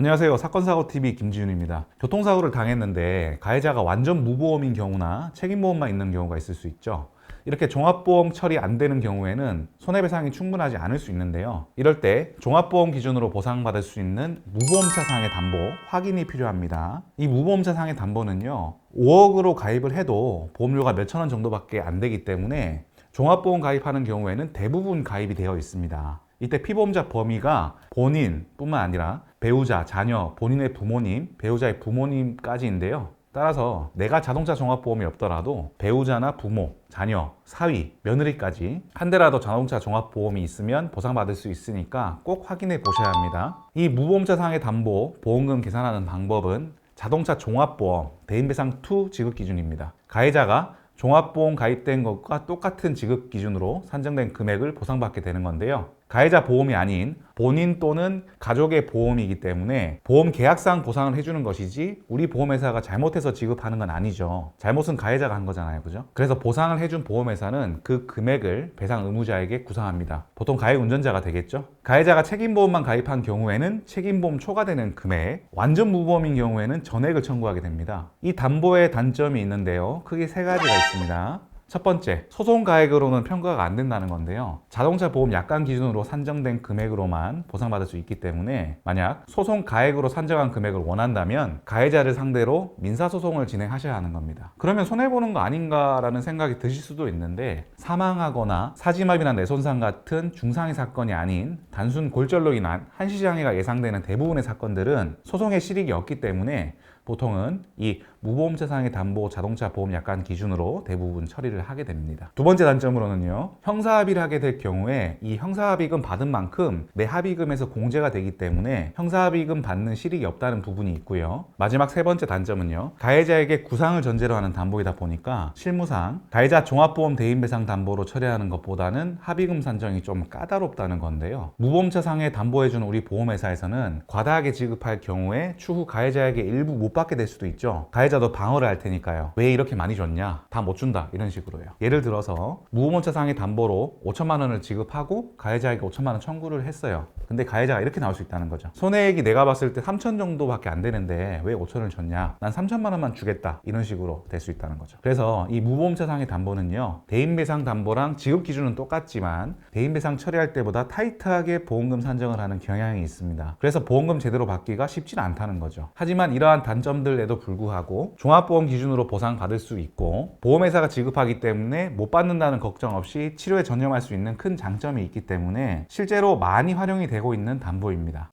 안녕하세요. 사건 사고TV 김지윤입니다. 교통사고를 당했는데 가해자가 완전 무보험인 경우나 책임보험만 있는 경우가 있을 수 있죠. 이렇게 종합보험 처리 안 되는 경우에는 손해배상이 충분하지 않을 수 있는데요. 이럴 때 종합보험 기준으로 보상받을 수 있는 무보험차 상의 담보 확인이 필요합니다. 이 무보험차 상의 담보는요. 5억으로 가입을 해도 보험료가 몇천 원 정도밖에 안 되기 때문에 종합보험 가입하는 경우에는 대부분 가입이 되어 있습니다. 이때 피보험자 범위가 본인뿐만 아니라 배우자, 자녀, 본인의 부모님, 배우자의 부모님까지인데요. 따라서 내가 자동차 종합보험이 없더라도 배우자나 부모, 자녀, 사위, 며느리까지 한 대라도 자동차 종합보험이 있으면 보상받을 수 있으니까 꼭 확인해 보셔야 합니다. 이 무보험차 상의 담보 보험금 계산하는 방법은 자동차 종합보험 대인배상 2 지급 기준입니다. 가해자가 종합보험 가입된 것과 똑같은 지급 기준으로 산정된 금액을 보상받게 되는 건데요. 가해자 보험이 아닌 본인 또는 가족의 보험이기 때문에 보험 계약상 보상을 해주는 것이지 우리 보험회사가 잘못해서 지급하는 건 아니죠. 잘못은 가해자가 한 거잖아요. 그죠? 그래서 보상을 해준 보험회사는 그 금액을 배상 의무자에게 구상합니다. 보통 가해 운전자가 되겠죠? 가해자가 책임보험만 가입한 경우에는 책임보험 초과되는 금액, 완전 무보험인 경우에는 전액을 청구하게 됩니다. 이 담보의 단점이 있는데요. 크게 세 가지가 있습니다. 첫 번째, 소송 가액으로는 평가가 안 된다는 건데요. 자동차 보험 약관 기준으로 산정된 금액으로만 보상받을 수 있기 때문에 만약 소송 가액으로 산정한 금액을 원한다면 가해자를 상대로 민사소송을 진행하셔야 하는 겁니다. 그러면 손해보는 거 아닌가라는 생각이 드실 수도 있는데 사망하거나 사지마비나 뇌손상 같은 중상해 사건이 아닌 단순 골절로 인한 한시장애가 예상되는 대부분의 사건들은 소송의 실익이 없기 때문에 보통은 이 무보험자상의 담보 자동차 보험 약관 기준으로 대부분 처리를 하게 됩니다. 두 번째 단점으로는요. 형사합의를 하게 될 경우에 이 형사합의금 받은 만큼 내 합의금에서 공제가 되기 때문에 형사합의금 받는 실익이 없다는 부분이 있고요. 마지막 세 번째 단점은요. 가해자에게 구상을 전제로 하는 담보이다 보니까 실무상 가해자 종합보험 대인배상 담보로 처리하는 것보다는 합의금 산정이 좀 까다롭다는 건데요. 무보험자상에 담보해주는 우리 보험회사에서는 과다하게 지급할 경우에 추후 가해자에게 일부 못 받게 될 수도 있죠. 가해자도 방어를 할 테니까요. 왜 이렇게 많이 줬냐? 다 못 준다. 이런 식으로요. 예를 들어서 무보험차상의 담보로 5천만 원을 지급하고 가해자에게 5천만 원 청구를 했어요. 근데 가해자가 이렇게 나올 수 있다는 거죠. 손해액이 내가 봤을 때 3천 정도밖에 안 되는데 왜 5천을 줬냐? 난 3천만 원만 주겠다. 이런 식으로 될 수 있다는 거죠. 그래서 이 무보험차상의 담보는요. 대인배상 담보랑 지급 기준은 똑같지만 대인배상 처리할 때보다 타이트하게 보험금 산정을 하는 경향이 있습니다. 그래서 보험금 제대로 받기가 쉽진 않다는 거죠. 하지만 이러한 단점들에도 불구하고 종합보험 기준으로 보상받을 수 있고 보험회사가 지급하기 때문에 못 받는다는 걱정 없이 치료에 전념할 수 있는 큰 장점이 있기 때문에 실제로 많이 활용이 되고 있는 담보입니다.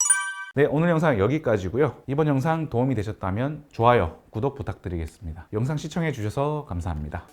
네, 오늘 영상 여기까지고요. 이번 영상 도움이 되셨다면 좋아요, 구독 부탁드리겠습니다. 영상 시청해 주셔서 감사합니다.